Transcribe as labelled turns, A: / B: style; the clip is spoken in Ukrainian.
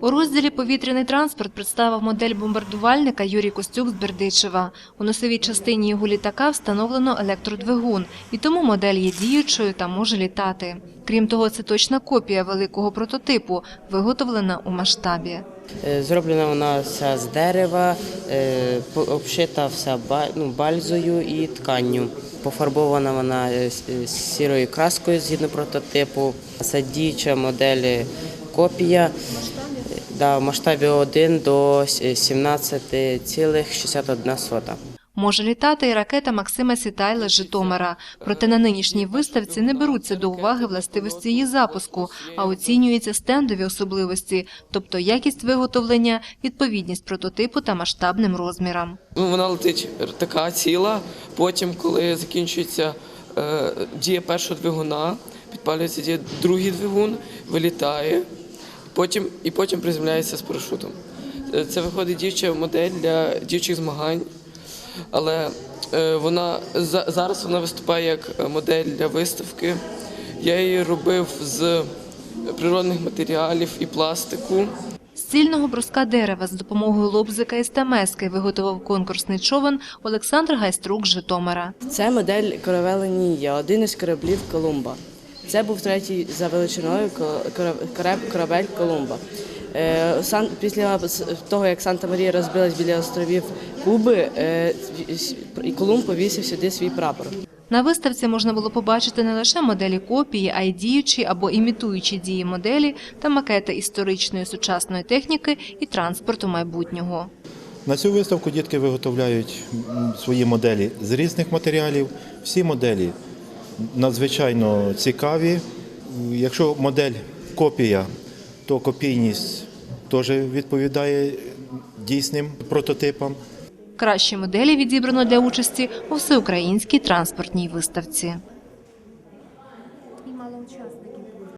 A: У розділі повітряний транспорт представив модель бомбардувальника Юрій Костюк з Бердичева. У носовій частині його літака встановлено електродвигун, і тому модель є діючою та може літати. Крім того, це точна копія великого прототипу, виготовлена у масштабі.
B: Е, Зроблена вона вся з дерева, е, обшита вся ну, бальзою і тканню. Пофарбована вона е, сірою краскою згідно прототипу. Це діюча модель копія. Да, в масштабі 1 до с- 17,61.
A: Може літати і ракета Максима Сітайла з Житомира. Проте на нинішній виставці не беруться до уваги властивості її запуску, а оцінюються стендові особливості, тобто якість виготовлення, відповідність прототипу та масштабним розмірам.
C: Ну, вона летить така ціла. Потім, коли закінчується е, дія першого двигуна, підпалюється дія другий двигун, вилітає, потім, і потім приземляється з парашутом. Е, Це виходить діюча модель для діючих змагань, але е, вона за- зараз вона виступає як е, модель для виставки. Я її робив з природних матеріалів і пластику.
A: З цільного бруска дерева з допомогою лобзика і стамески виготовив конкурсний човен Олександр Гайструк з Житомира.
D: Це модель корабеля Нія, один із кораблів Колумба. Це був третій за величиною ко- кораб- кораб- корабель Колумба. Е, Сан, після того, як Санта-Марія розбилась біля островів Куби, е, і Колумб повісив сюди свій прапор.
A: На виставці можна було побачити не лише моделі копії, а й діючі або імітуючі дії моделі та макети історичної сучасної техніки і транспорту майбутнього.
E: На цю виставку дітки виготовляють свої моделі з різних матеріалів. Всі моделі надзвичайно цікаві. Якщо модель копія, то копійність теж відповідає дійсним прототипам.
A: Кращі моделі відібрано для участі у всеукраїнській транспортній виставці.
F: І мало учасників.